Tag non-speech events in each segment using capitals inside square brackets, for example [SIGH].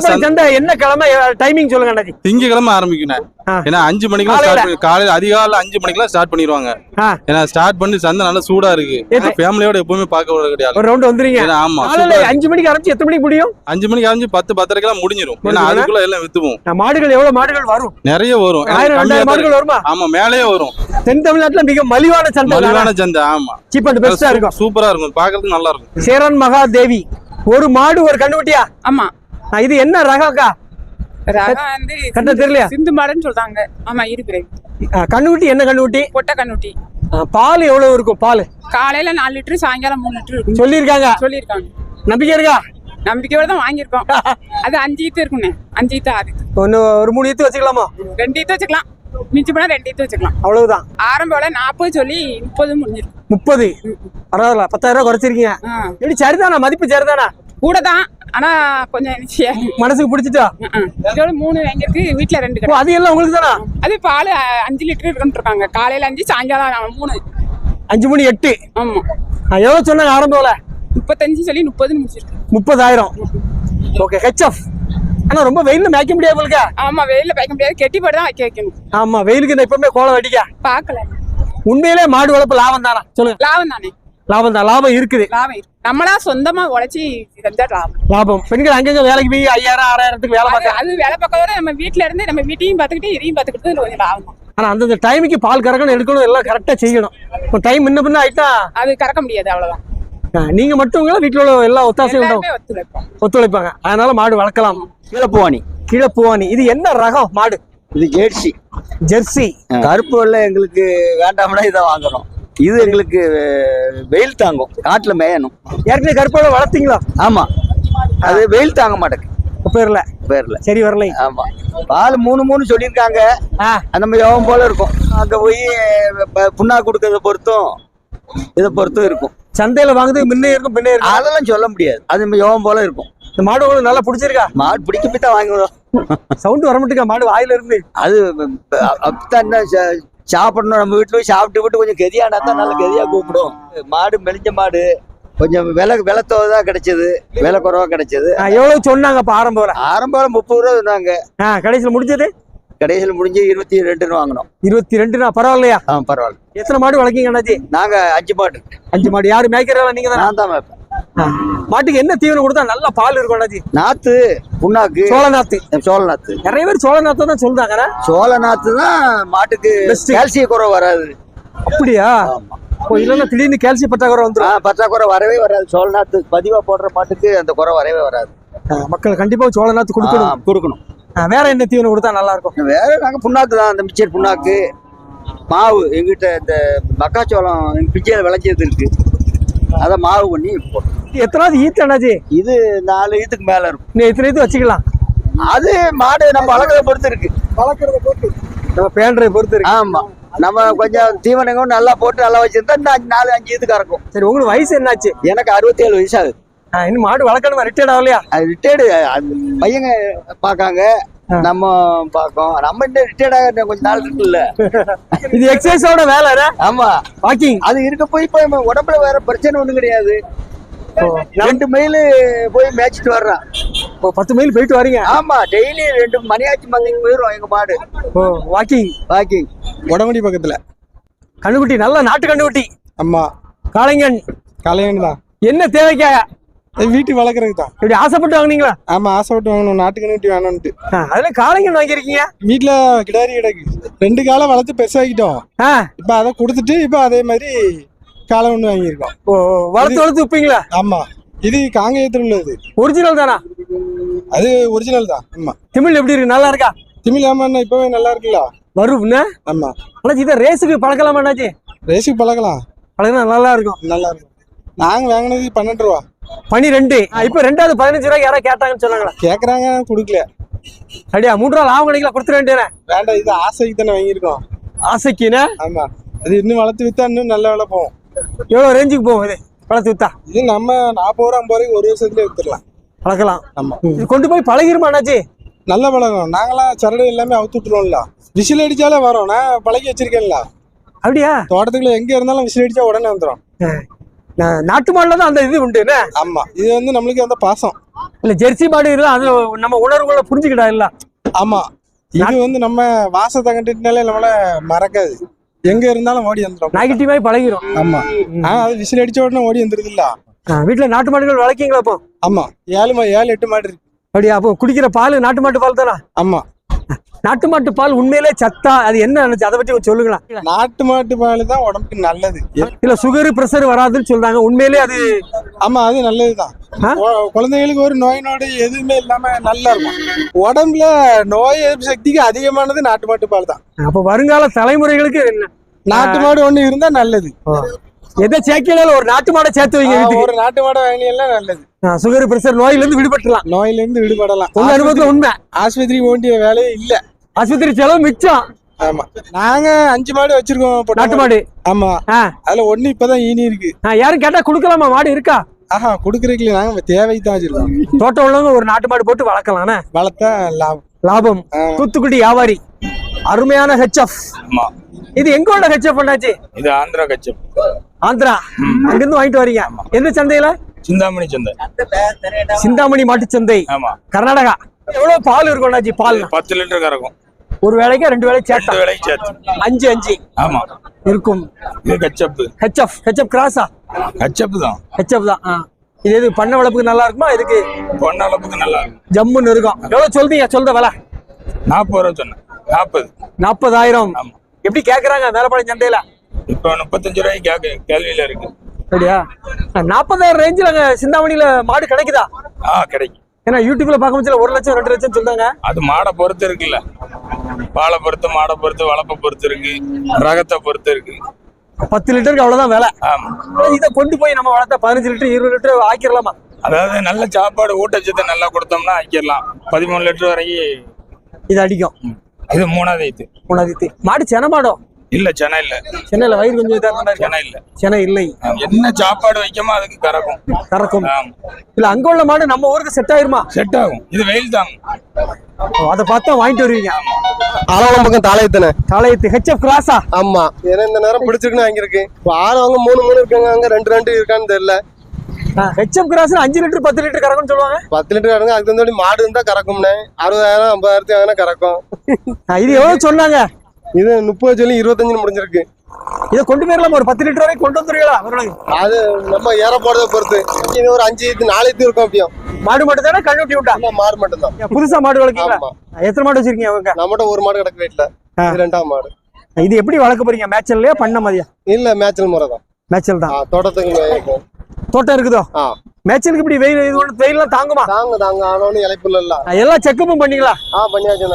சந்தை என்ன கிழமை? டைமிங் சொல்லுங்க அண்ணாச்சி. திங்கக்கிழமை ஆரம்பிக்கணும். ஏன்னா அஞ்சு மணிக்கெல்லாம் காலையில? ஸ்டார்ட் காலையில அதிகாலை அஞ்சு மணிக்கெல்லாம் ஸ்டார்ட் பண்ணிடுவாங்க. ஏன்னா ஸ்டார்ட் பண்ணி சந்தை நல்லா சூடா இருக்கு? ஃபேமிலியோட எப்பவுமே பார்க்க விட கிடையாது. ஒரு ரவுண்ட் வந்துருங்க ஆமா அஞ்சு மணிக்கு ஆரம்பிச்சு எத்தனை மணிக்கு முடியும்? அஞ்சு மணிக்கு ஆரம்பிச்சு பத்து பத்தரைக்கெல்லாம் முடிஞ்சிரும். ஏன்னா. அதுக்குள்ள எல்லாம் வித்துவோம். மாடுகள் எவ்வளவு மாடுகள் வரும்? நிறைய வரும். மாடுகள் வருமா. ஆமா மேலேயே வரும். தென் தமிழ்நாட்டுல மிக மலிவான சந்தை மலிவான சந்தை ஆமா. சீப் அண்ட் பெஸ்டா இருக்கும். சூப்பரா இருக்கும். பாக்குறதுக்கு நல்லா இருக்கும். சேரன் மகாதேவி ஒரு மாடு ஒரு கண்ணுக்குட்டியா? ஆமா. இது என்ன ரகம்க்கா ரகம் வந்து கட்ட தெரியலையா? சிந்து மாடுன்னு சொல்றாங்க. ஆமா இருக்கு. கண்ணுக்குட்டி என்ன கண்ணுக்குட்டி? பொட்டை கண்ணுட்டி ஆ, பால் எவ்வளவு இருக்கும்? பால். காலையில நாலு லிட்டரு சாயங்காலம் மூணு லிட்டரு சொல்லியிருக்காங்க. சொல்லியிருக்காங்க. நம்பிக்கை இருக்கா? நம்பிக்கையோட தான் வாங்கியிருக்கோம். [LAUGHS] அது அஞ்சு ஈத்து இருக்குண்ணே. அஞ்சு ஈத்து ஆறு. ஒன்னு ஒரு மூணு ஈத்து வச்சுக்கலாமா? ரெண்டு ஈத்து வச்சுக்கலாம். மிஞ்சி ரெண்டு ஈத்து வச்சுக்கலாம். அவ்வளவுதான். ஆரம்ப நாற்பது சொல்லி முப்பது முடிஞ்சிருக்கு. முப்பது? பரவாயில்ல பத்தாயிரம் குறைச்சிருக்கீங்க. ஆ. எப்படி சரிதானா? மதிப்பு சரிதானா? கூட தான். ஆனா கொஞ்சம் மனசுக்கு பிடிச்சிட்டா? இதோட மூணு வாங்கியிருக்கு. வீட்டுல ரெண்டு கடை. அது எல்லாம் உங்களுக்கு தானா? அது பால் அஞ்சு லிட்டர் இருக்குன்னு இருக்காங்க. காலையில அஞ்சு சாயங்காலம் மூணு. அஞ்சு மணி எட்டு. ஆமா. எவ்வளவு சொன்னாங்க ஆரம்பம்ல? முப்பத்தஞ்சு சொல்லி முப்பதுன்னு முடிச்சிருக்கு. முப்பதாயிரம். ஓகே ஹெச்எஃப் ஆனா ரொம்ப வெயில்ல மேய்க்க முடியாது உங்களுக்கு? ஆமா வெயில்ல வைக்க முடியாது. கெட்டி போட்டு தான் வைக்க வைக்கணும். ஆமா வெயிலுக்கு இந்த எப்பவுமே கோலம் வெடிக்க. பார்க்கல. உண்மையிலே மாடு வளர்ப்பு லாபம் தானா? சொல்லுங்க. லாபம் தானே. லாபம் தான் லாபம் இருக்குது. லாபம் இருக்கு. நம்மளா சொந்தமா உழைச்சி செஞ்சா லாபம். லாபம். பெண்கள் அங்கங்க வேலைக்கு போய் ஐயாயிரம் ஆறாயிரத்துக்கு வேலை அது பார்க்க அது வேலை பார்க்கறத நம்ம வீட்ல இருந்து நம்ம வீட்டையும் பார்த்துக்கிட்டு இதையும் பார்த்துக்கிட்டு இதுல கொஞ்சம் லாபம். தான். ஆனா அந்தந்த டைமுக்கு பால் கறக்கணும் எடுக்கணும் எல்லாம் கரெக்டா செய்யணும். இப்போ டைம் முன்ன பின்ன ஆயிட்டா அது கறக்க முடியாது அவ்வளவுதான். ஆ, நீங்க மட்டும் வீட்டுல உள்ள எல்லா ஒத்தாசையும் எல்லாருமே ஒத்துழைப்போம். ஒத்துழைப்பாங்க. அதனால மாடு வளர்க்கலாம். கீழப்புவாணி. கீழே பூவானி இது என்ன ரகம் மாடு? இது ஜெர்சி. ஜெர்சி. கருப்பு வெள்ளை எங்களுக்கு வேண்டாம்னா இதை வாங்குறோம் இது எங்களுக்கு வெயில் தாங்கும் காட்டுல மேயணும் ஏற்கனவே கருப்போட வளர்த்தீங்களா ஆமா அது வெயில் தாங்க மாட்டேங்குது பேர்ல பேர்ல சரி வரலை ஆமா பால் மூணு மூணு சொல்லியிருக்காங்க நம்ம யோகம் போல இருக்கும் அங்க போய் புண்ணா கொடுக்கறத பொறுத்தும் இதை பொறுத்தும் இருக்கும் சந்தையில வாங்குறது முன்னே இருக்கும் பின்னே இருக்கும் அதெல்லாம் சொல்ல முடியாது அது நம்ம யோகம் போல இருக்கும் இந்த மாடு உங்களுக்கு நல்லா பிடிச்சிருக்கா மாடு பிடிக்க போய் தான் வாங்குறோம் சவுண்ட் வர மாட்டேங்க மாடு வாயில இருந்து அது அப்படித்தான் சாப்பிடணும். நம்ம வீட்டுல போய் சாப்பிட்டு விட்டு கொஞ்சம் கெதியானா தான் நல்ல கெதியா கூப்பிடும். மாடு மெலிஞ்ச மாடு. கொஞ்சம் விலை விலை தோதா கிடைச்சது. விலை குறைவா கிடைச்சது. ஆ, எவ்வளவு சொன்னாங்க அப்ப ஆரம்பம் ஆரம்பம் முப்பது ரூபா சொன்னாங்க. ஆ கடைசியில் முடிஞ்சது? கடைசியில் முடிஞ்சு இருபத்தி ரெண்டுன்னு வாங்கினோம். இருபத்தி ரெண்டுனா பரவாயில்லையா? ஆ பரவாயில்ல. எத்தனை மாடு வளர்க்கீங்க அண்ணாச்சி? நாங்க அஞ்சு மாடு. அஞ்சு மாடு. யாரு மேய்க்கிறதா நீங்க தானே நான் தான் வைப்பேன் மாட்டுக்கு என்ன தீவனம் கொடுத்தா நல்ல பால் இருக்கும் அண்ணாச்சி? நாத்து புண்ணாக்கு. சோழ நாத்து. சோள நாத்து. நிறைய பேர் சோழ நாத்தை தான் சொல்றாங்க சோள நாத்து தான் மாட்டுக்கு. கால்சிய குறை வராது. அப்படியா? இல்லைன்னா திடீர்னு கால்சியம் பற்றாக்குறை வந்துடும் பற்றாக்குறை வரவே வராது. சோள நாத்து பதிவா போடுற மாட்டுக்கு அந்த குறை வரவே வராது. மக்கள் கண்டிப்பா சோழ நாத்து கொடுக்கணும். கொடுக்கணும். வேற என்ன தீவனம் கொடுத்தா நல்லா இருக்கும்? வேற நாங்க புண்ணாக்கு தான் அந்த மிச்சர் புண்ணாக்கு. மாவு எங்கிட்ட இந்த மக்காச்சோளம் எங்க பிச்சையில விளைஞ்சது இருக்கு. அதை மாவு பண்ணி போட்டோம் எத்தனாவது ஈத்து அண்ணாச்சி இது நாலு இதுக்கு மேல இருக்கும். நீ எத்தனை ஈத்து வச்சுக்கலாம்? அது மாடு நம்ம வளர்க்கறத பொறுத்து இருக்கு. வளர்க்கறத பொறுத்து. நம்ம பேண்டரை பொறுத்து இருக்கு. ஆமா. நம்ம கொஞ்சம் தீவனங்களும் நல்லா போட்டு நல்லா வச்சிருந்தா இன்னும் நாலு அஞ்சு இது கறக்கும். சரி உங்களுக்கு வயசு என்னாச்சு? எனக்கு அறுபத்தி ஏழு வயசு ஆகுது. இன்னும் மாடு வளர்க்கணுமா? ரிட்டையர்ட் ஆகலையா? அது ரிட்டையர்டு பையங்க பார்க்காங்க. நம்ம பார்க்கோம் நம்ம இன்னும் ரிட்டையர்ட் ஆக இன்னும் கொஞ்ச நாள் இருக்குல்ல. இது எக்ஸசைஸோட வேலை ஆமா. வாக்கிங் அது இருக்க போய் இப்போ நம்ம உடம்புல வேற பிரச்சனை ஒண்ணும் கிடையாது. ரெண்டு மைல் போய் மேய்ச்சிட்டு வர்றான். இப்போ பத்து மைல் போயிட்டு வரீங்க? ஆமா டெய்லி ரெண்டு மணியாச்சு மந்தைக்கு போயிடும் எங்க மாடு. ஓ வாக்கிங் வாக்கிங் உடம்படி பக்கத்துல. கண்ணுக்குட்டி நல்ல நாட்டு கண்ணுக்குட்டி அம்மா. காளைங்கன் கல்யாணம் தான் என்ன தேவைக்காக? வீட்டுக்கு வளர்க்குறதுக்கு தான். இப்படி ஆசைப்பட்டு வாங்குனீங்களா? ஆமா ஆசைப்பட்டு வாங்கணும் நாட்டுக்கணுட்டி வேணும்ட்டு ஆ, அதுல காளைங்கன் வாங்கியிருக்கீங்க? வீட்டுல கிடாரி கிடக்கு ரெண்டு காலம் வளர்த்து பெருசாக்கிட்டோம். இப்ப அதை கொடுத்துட்டு இப்ப அதே மாதிரி காலம் ஒண்ணு வாங்கியிருக்கோம். ஓ வளர்த்து வளர்த்து விப்பீங்களா? ஆமா. இது காங்கேயத்தில் உள்ளது. ஒரிஜினல் தானா? அது ஒரிஜினல் தான். ஆமா. தமிழ் எப்படி இருக்கு? நல்லா இருக்கா? திமிழ் ஆமா அண்ணா இப்பவே நல்லா இருக்குல்ல? வரும்னு ஆமா. அண்ணாச்சி இதை ரேஸுக்கு பழக்கலாமா அண்ணாச்சி? ரேஸுக்கு பழகலாம் பழகினா நல்லா இருக்கும். நல்லா இருக்கும். நாங்க வாங்கினது பன்னெண்டு ரூபா. பனிரெண்டு. இப்ப ரெண்டாவது பதினஞ்சு ரூபாய்க்கு யாராவது கேட்டாங்கன்னு சொன்னாங்களா கேக்குறாங்க கொடுக்கல. அப்படியா மூன்று ரூபா லாபம் கிடைக்கல கொடுத்துட வேண்டியனே வேண்டாம் இது ஆசைக்கு தானே வாங்கியிருக்கோம். ஆசைக்குன்னு ஆமா. அது இன்னும் வளர்த்து வித்தா இன்னும் நல்ல விலை போகும். எவ்வளவு ரேஞ்சுக்கு போகும் இது? வளர்த்து வித்தா? இது நம்ம நாற்பது ரூபா ஐம்பது ரூபாய்க்கு ஒரு வருஷத்துல வித்துடலாம். வளர்க்கலாம். ஆமா. இது கொண்டு போய் பழகிருமா அண்ணாச்சி? நல்ல பழகம் நாங்களாம் சரடு எல்லாமே அவுத்து விட்டுருவோம்ல. விசில் அடிச்சாலே வரோம். நான் பழகி வச்சிருக்கேன்ல. அப்படியா? தோட்டத்துக்குள்ள எங்க இருந்தாலும் விசில் அடிச்சா உடனே வந்துடும் நாட்டு மாடுல தான் அந்த இது உண்டு என்ன? ஆமா. இது வந்து நம்மளுக்கு அந்த பாசம். இல்ல ஜெர்சி மாடு இருந்தா அது நம்ம உணர்வுகளை புரிஞ்சுக்கிட்டா இல்ல? ஆமா. இது வந்து நம்ம வாசத்தை கண்டுட்டுனாலே நம்மள மறக்காது. எங்க இருந்தாலும் ஓடி வந்துடும் நெகட்டிவாய் பழகிரும். ஆமா. ஆனா அது விசில் அடிச்ச உடனே ஓடி வந்துருது இல்ல வீட்டுல நாட்டு மாடுகள் வளர்க்கீங்களா அப்போ? ஆமா. ஏழு ஏழு எட்டு மாடு இருக்கு. அப்படியா அப்போ குடிக்கிற பால் நாட்டு மாட்டு பால் தானா? ஆமா. நாட்டு மாட்டு பால் உண்மையிலே சத்தா அது என்ன அதை பத்தி கொஞ்சம் சொல்லுங்களேன். நாட்டு மாட்டு பால் தான் உடம்புக்கு நல்லது. இல்ல சுகர் பிரஷர் வராதுன்னு சொல்றாங்க. உண்மையிலே அது ஆமா அது நல்லதுதான். குழந்தைகளுக்கு ஒரு நோய் நோடு எதுவுமே இல்லாம நல்லா இருக்கும். உடம்புல நோய் எதிர்ப்பு சக்திக்கு அதிகமானது நாட்டு மாட்டு பால் தான். அப்ப வருங்கால தலைமுறைகளுக்கு நாட்டு மாடு ஒண்ணு இருந்தா நல்லது. எதை சேர்க்கல ஒரு நாட்டு மாடை சேர்த்து வைங்க வீட்டுக்கு. ஒரு நாட்டு மாடு வாங்கினா நல்லது. சுகர் பிரஷர் நோயில இருந்து விடுபட்டுலாம் நோயில இருந்து விடுபடலாம். உங்க அனுபவத்துல உண்மை. ஆஸ்பத்திரி வேண்டிய வேலையே இல்ல. ஆஸ்பத்திரி செலவு மிச்சம். ஆமா. நாங்க அஞ்சு மாடு வச்சிருக்கோம் நாட்டு மாடு. ஆமா. அதுல ஒண்ணு இப்பதான் ஈனி இருக்கு. யாரும் கேட்டா கொடுக்கலாமா? மாடு இருக்கா? ஆஹா குடுக்கறதுக்கு நாங்க தேவைக்கு தான் வச்சிருக்கோம். தோட்டம் உள்ளவங்க ஒரு நாட்டு மாடு போட்டு வளர்க்கலாம்ண்ணே வளர்த்தா லாபம். லாபம். தூத்துக்குடி வியாபாரி. அருமையான ஹெச்எஃப் ஆமா. இது எங்க உள்ள ஹெச்எஃப் பண்ணாச்சு இது ஆந்திரா கச்சப் ஆந்திரா. அங்கிருந்து வாங்கிட்டு வரீங்க? எந்த சந்தையில? சிந்தாமணி சந்தை. சிந்தாமணி மாட்டு சந்தை. ஆமா. கர்நாடகா. எவ்வளவு பால் இருக்கும் அண்ணாச்சி? பால். பத்து லிட்டர் கறக்கும். ஒரு வேளைக்கு ரெண்டு ரெண்டு சேர்த்தா? வேலைக்கு சேர்த்து. அஞ்சு அஞ்சு. ஆமா. இருக்கும். இது கச்சப்பு. HF HF கிராஸா? கச்சப்பு தான். ஹெச்எஃப் தான். இது எது பண்ண வளர்ப்புக்கு நல்லா இருக்குமா? இதுக்கு பொன்னளப்புக்கு நல்லா இருக்கும். ஜம்முன்னு இருக்கும். எவ்வளவு சொல்றீங்க? சொல்ற விலை. நாற்பது ரூபா சொன்னேன். நாற்பது. நாற்பதாயிரம். எப்படி கேக்குறாங்க? மேலப்பாளையம் சந்தையில. இப்போ முப்பத்தஞ்சு ரூபாய்க்கு கேள்வியில இருக்கு. அப்படியா? நாற்பதாயிரம் ரேஞ்சில் அங்க சிந்தாமணியில மாடு கிடைக்குதா? ஆ கிடைக்கும். ஏன்னா யூடியூப்ல பார்க்க முடியல ஒரு லட்சம் ரெண்டு லட்சம் சொல்றாங்க. அது மாடை பொறுத்து இருக்குல்ல. பாலை பொறுத்து மாடை பொறுத்து வளப்பை பொறுத்து இருக்கு. ரகத்தை பொறுத்து இருக்கு. பத்து லிட்டருக்கு அவ்வளவுதான் விலை. இதை கொண்டு போய் நம்ம வளர்த்தா பதினஞ்சு லிட்டர் இருபது லிட்டர் ஆக்கிடலாமா அதாவது நல்ல சாப்பாடு ஊட்டச்சத்தை நல்லா கொடுத்தோம்னா ஆக்கிடலாம் பதிமூணு லிட்டர் வரைக்கும் இது அடிக்கும். இது மூணாவது இது. உணர்த்தி மாடு சென மாடும். இல்ல சென்னை இல்ல. சென்னையில வயிறு கொஞ்சம் இதா இருந்தா இருக்கா? சென்னை இல்ல. சென இல்லை. என்ன சாப்பாடு வைக்கமோ அதுக்கு கறக்கும். கறக்கும். இல்ல அங்க உள்ள மாடு நம்ம ஊருக்கு செட் ஆயிருமா? செட் ஆகும். இது வெயில் ஓ, அதை பார்த்தா வாங்கிட்டு வருவீங்க. ஆலவளம் பக்கம் தாளையத்தனை தலையத்து ஹெச்எஃப் கிராஸா ஆமா. ஏன்னா இந்த நேரம் பிடிச்சிருக்குன்னு வாங்கியிருக்கு. இப்போ ஆள் அவங்க மூணு மூணு இருக்காங்க. அங்க ரெண்டு ரெண்டு இருக்கான்னு தெரியல. ஹெச்எஃப் கிராஸ் அஞ்சு லிட்டர் பத்து லிட்டர் கறக்கும்னு சொல்லுவாங்க? பத்து லிட்டர் கறங்க அதுக்கு தகுந்த மாடு இருந்தா கறக்கும்னே. அறுபதாயிரம் ஐம்பதாயிரத்துக்கு வாங்கினா கறக்கும். இது எவ்வளவு சொன்னாங்க? இது முப்பது சொல்லி இருபத்தஞ்சு முடிஞ்சிருக்கு. இதை கொண்டு போயிடலாம்? ஒரு பத்து லிட்டர் வரைக்கும் கொண்டு அவர்களுக்கு அது நம்ம ஏற போறதை பொறுத்து. இது ஒரு அஞ்சு நாலு இது இருக்கும் அப்படியும். மாடு மட்டும் தானே கண்ணுட்டி விட்டா? மாடு மட்டும்தான். புதுசா மாடு வளர்க்கீங்களா? ஆமா. எத்தனை மாடு வச்சிருக்கீங்க அவங்க? நம்மகிட்ட ஒரு மாடு கிடக்கு வீட்டுல ரெண்டாம் மாடு. இது எப்படி வளர்க்க போறீங்க? மேய்ச்சல்லையா பண்ண மதியா இல்ல மேய்ச்சல் முறை தான். மேய்ச்சல் தான். தோட்டத்துக்கு. தோட்டம் இருக்குதோ? ஆ மேய்ச்சலுக்கு இப்படி வெயில் இது ஒன்று வெயிலாம் தாங்குமா? தாங்க தாங்க. ஆனவனு இலைப்புல இல்ல. ஆ, எல்லா செக்கப்பும் பண்ணீங்களா? ஆ பண்ணியாச்சு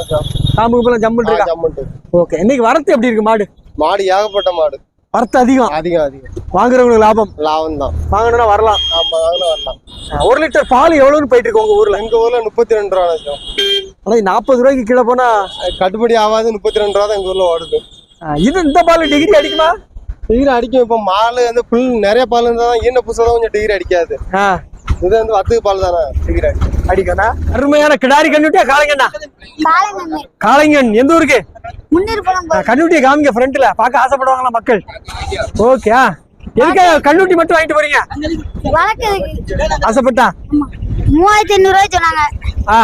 ஜம்பு இருக்கா? ஜம்முன்ட்டு. ஓகே. இன்னைக்கு வரத்து எப்படி இருக்கு மாடு? மாடு ஏகப்பட்ட மாடு. வரத்து அதிகம்? அதிகம் அதிகம். வாங்குறவங்களுக்கு லாபம்? லாபம் தான் வாங்கணும்னா வரலாம். ஆமா வாங்கினா வரலாம். ஒரு லிட்டர் பால் எவ்வளவுன்னு போயிட்டு இருக்கு உங்க ஊர்ல? எங்க ஊர்ல முப்பத்தி ரெண்டு ரூபா லட்சம் ஆனா நாற்பது ரூபாய்க்கு கீழே போனா கட்டுப்படி ஆகாது முப்பத்தி ரெண்டு ரூபா தான் எங்க ஊர்ல ஓடுது. இது இந்த பால் டிகிரி அடிக்குமா? டிகிரி அடிக்கும். இப்போ மால் வந்து புல் நிறைய பால் இருந்தா தான் ஈன புதுசாக தான் கொஞ்சம் டிகிரி அடிக்காது. இது வந்து வத்துக்கு பால் தானே டிகிரி அடிக்கும் அடிக்கணா அருமையான கிடாரி கண்ணுட்டியா காளைங்கண்ணா? காளைங்கன் எந்த ஊருக்கு? கண்ணுட்டியை காமிங்க ஃப்ரண்ட்ல பார்க்க ஆசைப்படுவாங்களா மக்கள்? ஓகே எதுக்காக கண்ணுட்டி மட்டும் வாங்கிட்டு போறீங்க? ஆசைப்பட்டா? மூவாயிரத்தி ஐநூறு ரூபாய் சொன்னாங்க. ஆ.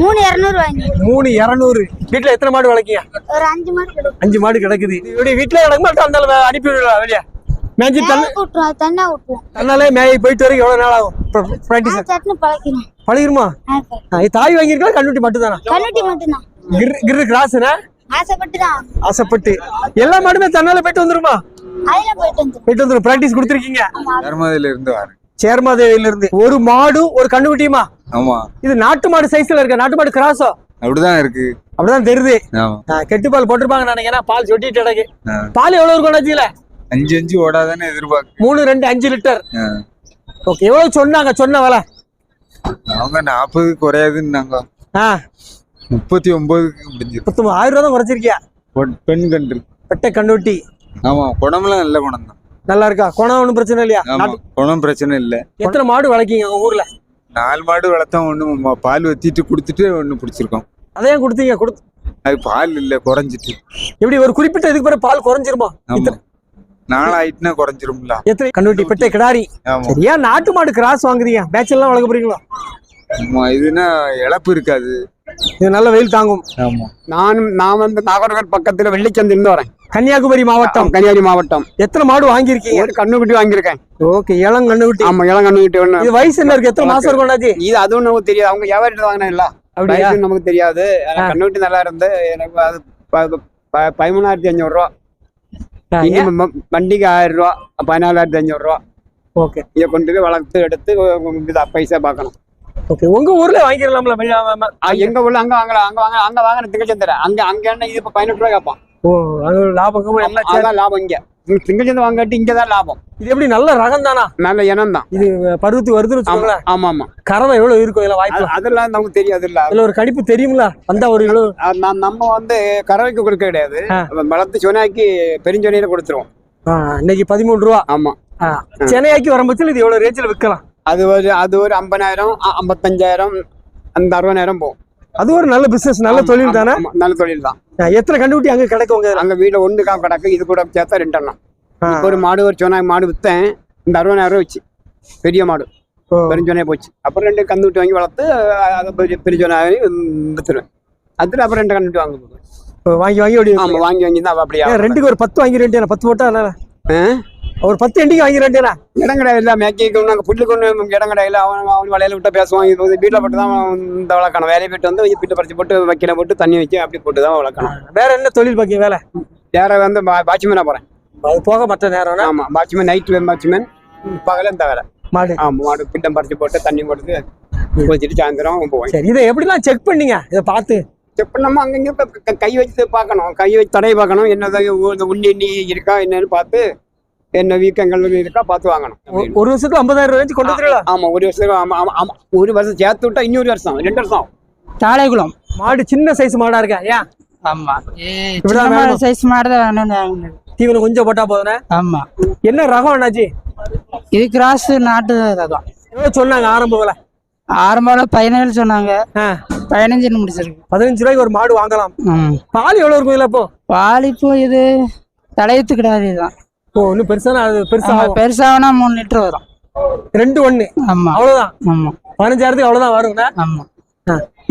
மூணு இரநூறு வாங்கி. மூணு இரநூறு. வீட்டுல எத்தனை மாடு வளர்க்கீங்க? ஒரு அஞ்சு மாடு அஞ்சு மாடு கிடக்குது. இப்படி வீட்டுல கிடக்குமா அந்த அனுப்பி விடுவா வெளியே. மேய்ஞ்சி தண்ணி தண்ணா விட்டுருவோம் தன்னாலே மேய போயிட்டு வரைக்கும் எவ்வளவு நாள் ஆகும்? ப்ராக்டிஸ் சட்னு பழக்கணும் பழகிருமா? தாய் வாங்கியிருக்கா கண்ணுட்டி மட்டும் தானா கண்ணுட்டி மட்டும்தான். கிரு கிரு கிராஸ்னா ஆசைப்பட்டு தான் ஆசைப்பட்டு. எல்லா மாடுமே தன்னால போயிட்டு வந்துருமா? போயிட்டு வந்துடும் போயிட்டு வந்துரும். ப்ராக்டிஸ் கொடுத்துருக்கீங்க. தர்மதில இருந்து வரேன் சேர்மாதேவில இருந்து ஒரு மாடும் ஒரு கண்ணுக்குட்டியுமா ஆமா. இது நாட்டு மாடு சைஸ்ல இருக்க? நாட்டு மாடு கிராஸோ அப்படிதான் இருக்கு. அப்படிதான் தெரியுது. கெட்டு பால் போட்டிருப்பாங்க நினைக்கிறேன். பால் சொட்டிட்டு கிடக்கு. பால் எவ்வளவு இருக்கும் அண்ணாச்சியில? அஞ்சு அஞ்சு ஓடாதானே எதிர்பார்க்க. மூணு ரெண்டு அஞ்சு லிட்டர். ஓகே எவ்வளவு சொன்னாங்க? சொன்ன விலை. அவங்க நாற்பது குறையாதுன்னாங்க. ஆ. முப்பத்தி ஒன்பதுக்கு முடிஞ்சிருக்கு. பத்து ஆயிரம் ரூபா தான் குறைச்சிருக்கியா? பெண் கன்று. பெட்டை கண்ணுட்டி ஆமா குணம்லாம் நல்ல குணம் தான் நல்லா இருக்கா குணம் ஒன்றும் பிரச்சனை இல்லையா? குணம் பிரச்சனை இல்ல. எத்தனை மாடு வளர்க்கீங்க உங்க ஊர்ல? நாலு மாடு வளர்த்தோம் ஒண்ணு பால் வத்திட்டு கொடுத்துட்டு ஒண்ணு பிடிச்சிருக்கோம். அதையும் கொடுத்தீங்க? கொடுத்து அது பால் இல்ல குறைஞ்சிட்டு. எப்படி ஒரு குறிப்பிட்ட இதுக்கு பிறகு பால் குறைஞ்சிருமா? நாளாயிட்டுனா குறைஞ்சிரும்ல. எத்தனை கண்ணுட்டி பெட்டை கிடாரி. ஏன் நாட்டு மாடு கிராஸ் வாங்குறீங்க. பேச்செல்லாம் வளர்க்க போறீங்களோ? ஆமா, இதுனா இழப்பு இருக்காது. இது நல்ல வெயில் தாங்கும். ஆமா. நான் நான் வந்து நாகர்கோவில் பக்கத்துல வெள்ளிச்சந்திலிருந்து வரேன். கன்னியாகுமரி மாவட்டம். கன்னியாகுமரி மாவட்டம். எத்தனை மாடு வாங்கியிருக்கீங்க? ஒரு கண்ணுக்குட்டி வாங்கியிருக்கேன். ஓகே இளம் கண்ணுக்குட்டி ஆமா இளம் கண்ணுக்குட்டி ஒண்ணு. இது வயசு என்ன இருக்கு? எத்தனை மாசம் அண்ணாச்சி? இது அதுவும் நமக்கு தெரியாது. அவங்க வியாபாரிட்டு வாங்கினா இல்ல அப்படியா? நமக்கு தெரியாது. கண்ணுக்குட்டி நல்லா இருந்து எனக்கு அது பதிமூணாயிரத்தி அஞ்சூறு ரூபா வண்டிக்கு ஆயிரம் ரூபா பதினாலாயிரத்தி அஞ்சூறு ரூபா ஓகே. இதை கொண்டு போய் வளர்த்து எடுத்து பைசா பார்க்கணும். ஓகே உங்க ஊர்ல வாங்கிடலாம்ல எங்க உள்ள அங்க வாங்கலாம் அங்க வாங்க அங்க வாங்கின திங்கச்சந்திர அங்க அங்க என்ன இது இப்ப பதினெட்டு ரூபாய் கேட்பான். ஓ அது ஒரு லாபமும் எல்லாம் லாபம் இங்க. இங்க திங்கச்சந்திர வாங்காட்டி இங்கதான் லாபம். இது எப்படி நல்ல ரகம் தானா நல்ல இனம் தான். இது பருவத்துக்கு வருதுன்னு வச்சுக்கோங்களேன். ஆமா ஆமா. கறவை எவ்வளவு இருக்கும் இதுல வாய்ப்பு? அது- அதெல்லாம் நமக்கு தெரியாது இல்ல. இதுல ஒரு கணிப்பு தெரியுங்களா வந்தா ஒரு நான் நம்ம வந்து கறவைக்கு கொடுக்க கிடையாது. வளர்த்து சொனாக்கி பெருஞ்சொனையில கொடுத்துருவோம். இன்னைக்கு பதிமூணு ரூபா. ஆமா. சென்னையாக்கி வரும்போது இது எவ்வளவு ரேஞ்சில் விற்கலாம் அது ஒரு அது ஒரு ஐம்பதாயிரம் ஐம்பத்தஞ்சாயிரம் அந்த அறுபதாயிரம் போகும். அது ஒரு நல்ல பிசினஸ் நல்ல தொழில் தானே? நல்ல தொழில் தான். எத்தனை கண்டுபிடி அங்க கிடைக்கும் உங்க? அங்க வீட்டுல ஒண்ணு காம் கிடக்கு இது கூட சேர்த்தா ரெண்டு ஒரு மாடு ஒரு சொன்னாய் மாடு வித்தேன். இந்த அறுபதாயிரம் ரூபாய் வச்சு. பெரிய மாடு. ஓ. பெருஞ்சொனையே போச்சு. அப்புறம் ரெண்டு கந்துட்டு வாங்கி வளர்த்து அதை பெரிய சொன்னாய் வித்துருவேன். அதுல அப்புறம் ரெண்டு கண்டுட்டு வாங்க போகுது. ஓ, வாங்கி வாங்கி ஓடி ஆமா வாங்கி வாங்கி தான் அப்படியா ரெண்டுக்கு ஒரு பத்து வாங்கி ரெண்டு பத்து போட்டா? ஒரு பத்து எண்டிக்கு வாங்கி ரெண்டு இடம் கிடையாது இல்ல மேய்க்கு நாங்க புல்லுக்கு ஒண்ணு இடம் கிடையாது அவன் அவன் வலையில விட்டு பேசுவான். இது வீட்டுல போட்டு தான் இந்த வளர்க்கணும். வேலையை போயிட்டு வந்து வீட்டை பறிச்சு போட்டு வைக்கல போட்டு தண்ணி வச்சு அப்படி போட்டு தான் வளர்க்கணும். வேற என்ன தொழில் பாக்கி வேலை? வேற வந்து வாட்ச்மேனா போறேன். அது போக மற்ற நேரம் ஆமா வாட்ச்மேன் நைட் வாட்ச்மேன் பகல இந்த வேலை? மாடு. ஆமா மாடு பிட்டம் பறிச்சு போட்டு தண்ணி போட்டு குளிச்சுட்டு சாயந்தரம் சரி இதை எப்படிலாம் செக் பண்ணீங்க? இதை பார்த்து. செக் பண்ணாம அங்கங்க க- வச்சு பார்க்கணும். கை வச்சு தடை பார்க்கணும். என்னது உ- உண்ணி இருக்கா என்னன்னு பார்த்து என்ன வீக்கங்கள் இருக்கா பார்த்து வாங்கணும். ஒரு வருஷத்துக்கு ஐம்பதாயிரம் ரூபாய் கொண்டு வந்துடலாம் ஆமா ஒரு வருஷம் ஆமா ஆமா ஆமா ஒரு வருஷம் சேர்த்து விட்டா இன்னொரு வருஷம் ரெண்டு வருஷம் ஆகும். தாளைக்குளம். மாடு சின்ன சைஸ் மாடா இருக்கா ஏன்? ஆமா. சைஸ் மாடு தான் வேணும்னு. தீவனம் கொஞ்சம் போட்டா போதுனே ஆமா. என்ன ரகம் என்னாச்சு? இது கிராஸ் நாட்டு ரகம். சொன்னாங்க ஆரம்ப விலை? ஆரம்பம் பதினேழு சொன்னாங்க. ஆ. பதினஞ்சுன்னு முடிச்சிருக்கு. பதினஞ்சு ரூபாய்க்கு ஒரு மாடு வாங்கலாம். பால் எவ்வளவு இருக்கும் இதுல இப்போ? பால் இப்போ இது தலையத்து கிடாது இதுதான். ஓ இன்னும் பெருசான? அது பெருசா பெருசாகனா மூணு லிட்டர் வரும். ரெண்டு ஒண்ணு. ஆமா. அவ்வளவுதான்? ஆமா. பதினஞ்சாயிரத்துக்கு அவ்வளவுதான் வரும்னா ஆமா.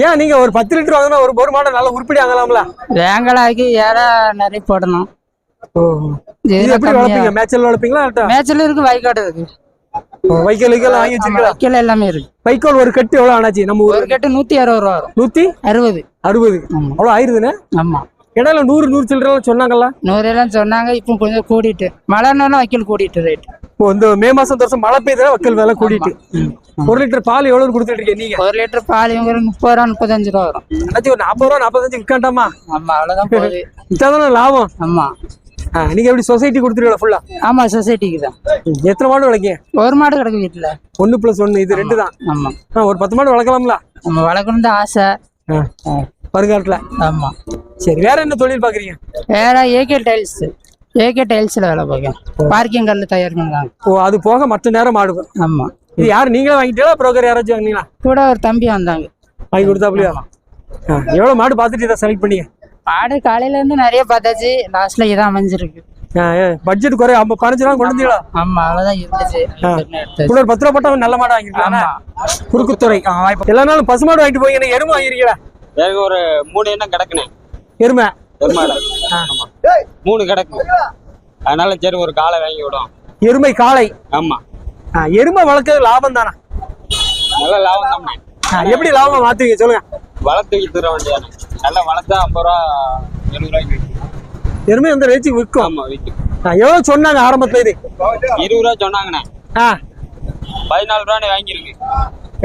ஏன் நீங்க ஒரு பத்து லிட்டர் வாங்கினா ஒரு ஒரு மாடை நல்லா உருப்படி வாங்கலாம்ல? வேங்கலாக்கி ஏற நிறைய போடணும். இது எப்படி வளர்ப்பீங்க? மேய்ச்சல் வளர்ப்பீங்களா? மேய்ச்சல் இருக்கு வயக்காடு இருக்கு. வைக்கோல் வைக்கோல் வாங்கி வச்சிருக்கீங்களா? வைக்கல எல்லாமே இருக்கு. வைக்கோல் ஒரு கட்டு எவ்வளவு ஆனாச்சு? நம்ம ஒரு கட்டு நூத்தி அறுபது ரூபா வரும். நூத்தி அறுபது. அறுபது. அவ்வளவு ஆயிருதுண்ணே ஆமா. இடையில நூறு நூறு சில்லற சொன்னாங்கல்ல? நூறு எல்லாம் சொன்னாங்க இப்போ கொஞ்சம் கூடிட்டு. மழைனாலும் வைக்கல் கூடிட்டு ரேட் இப்போ இந்த மே மாசம் வருஷம் மழை பெய்தா வைக்கல் விலை கூட்டிட்டு ஒரு லிட்டர் பால் எவ்வளவு கொடுத்துட்டு இருக்கீங்க நீங்க? ஒரு லிட்டர் பால் இவங்க முப்பது ரூபா முப்பத்தஞ்சு ரூபா வரும். அண்ணாச்சி ஒரு நாற்பது ரூபா நாற்பத்தஞ்சு விற்காண்டாமா? ஆமா அவ்வளவுதான் போகுது. இதானே லாபம்? ஆமா. நீங்க எப்படி சொசைட்டி கொடுத்துருவீங்களா ஃபுல்லா ஆமா சொசைட்டிக்கு தான். எத்தனை மாடு வளர்க்கீங்க ஒரு மாடு கிடக்கு வீட்டுல ஒன்னு பிளஸ் ஒன்னு இது ரெண்டு தான். ஆமா. ஒரு பத்து மாடு வளர்க்கலாம்ல? நம்ம வளர்க்கணும் தான் ஆசை. வருங்காலத்துல. ஆமா. சரி வேற என்ன தொழில் பாக்குறீங்க? வேற ஏகே டைல்ஸ் ஏகே டைல்ஸ்ல வேலை பார்க்கேன் பார்க்கிங் கல் தயார் பண்றாங்க ஓ அது போக மற்ற நேரம் மாடு ஆமா. இது யார் நீங்களே வாங்கிட்டீங்களா? புரோக்கர் யாராச்சும் வாங்கினீங்களா? கூட ஒரு தம்பி வந்தாங்க. வாங்கி கொடுத்தாப்லையா எவ்வளவு மாடு பார்த்துட்டு இதை செலக்ட் பண்ணீங்க? மாடு காலையில இருந்து நிறைய பார்த்தாச்சு லாஸ்ட்ல இதான் அமைஞ்சிருக்கு. பட்ஜெட் குறை ஐம்பது பதினஞ்சு ரூபா கொண்டு வந்தீங்களா ஆமா அவ்வளவுதான் இருந்துச்சு. கூட ஒரு பத்து ரூபா போட்டா நல்ல மாடு வாங்கிருக்கலாம் ஆமா. குறுக்குத்துறை. எல்லா நாளும் பசு மாடு வாங்கிட்டு போய் எனக்கு எருமை வாங்கிருக்கீங்களா? எனக்கு ஒரு மூணு எண்ணம் கிடக்குனே. எருமை. மூணு கிடக்கு. அதனால சரி ஒரு காலை வாங்கி விடும் எருமை காளை. ஆமா. எருமை வளர்க்கறது லாபம் தானே? நல்ல லாபம் தானே. எப்படி லாபம் மாத்துவீங்க சொல்லுங்க. வளர்த்து வித்துற வேண்டியதானே நல்லா வளர்த்தா ஐம்பது ரூபா எழுபது ரூபாய்க்கு எருமை அந்த ரேஞ்சுக்கு விற்கும். ஆமா விற்கும் எவ்வளவு சொன்னாங்க ஆரம்பத்துல இது? இருபது ரூபா சொன்னாங்கண்ணே. பதினாலு ரூபான்னு வாங்கியிருக்கு.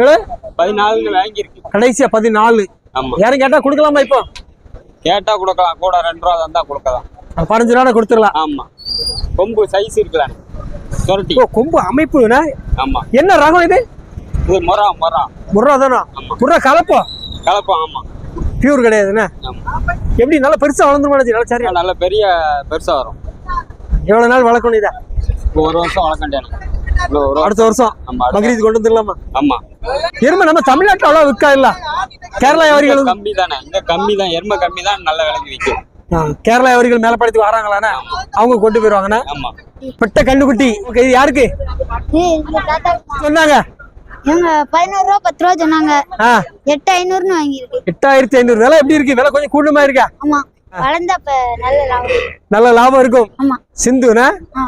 எவ்வளவு? பதினாலுன்னு வாங்கியிருக்கு. கடைசியா பதினாலு. ஆமா. யாரும் கேட்டா கொடுக்கலாமா இப்போ? கேட்டா கொடுக்கலாம் கூட ரெண்டு ரூபா தந்தா கொடுக்கலாம். பதினஞ்சு ரூபா கொடுத்துடலாம். ஆமா. கொம்பு சைஸ் இருக்கலானே சொரட்டி. கொம்பு அமைப்புனா ஆமா. என்ன ரகம் இது? இது மொரா மொரா. முர்ரா தானா? முர்ரா கலப்போ? கலப்பம் ஆமா. பியூர் கிடையாதுண்ணே எப்படி நல்லா பெருசா வளர்ந்துருமா நல்லா சரியா? நல்ல பெரிய பெருசா வரும். எவ்வளவு நாள் வளர்க்கணும் இதை? ஒரு வருஷம் இன்னும் ஒரு அடுத்த வருஷம் பக்ரீத் கொண்டு வந்துடலாமா? ஆமா. எருமை நம்ம தமிழ்நாட்டுல அவ்வளவு விற்கா இல்ல. கேரளா வியாபாரிகள் கம்மி தானே. இங்க கம்மி தான். எருமை கம்மி தான். நல்ல விலைக்கு விற்கும் கேரளா வியாபாரிகள் மேலப்படத்துக்கு வராங்களாண்ணே அவங்க கொண்டு போயிருவாங்கண்ணே? ஆமா. பெட்ட கண்ணுக்குட்டி ஓகே இது யாருக்கு? சொன்னாங்க. பதினோரு ரூபா பத்து ரூபா சொன்னாங்க. எட்டு ஐநூறுன்னு வாங்கியிருக்கு. எட்டாயிரத்தி ஐநூறு. விலை எப்படி இருக்கு? விலை கொஞ்சம் கூடுமா இருக்கா? ஆமா. நல்ல லாபம். நல்ல லாபம் இருக்கும். ஆமா. சிந்துனா? ஆ.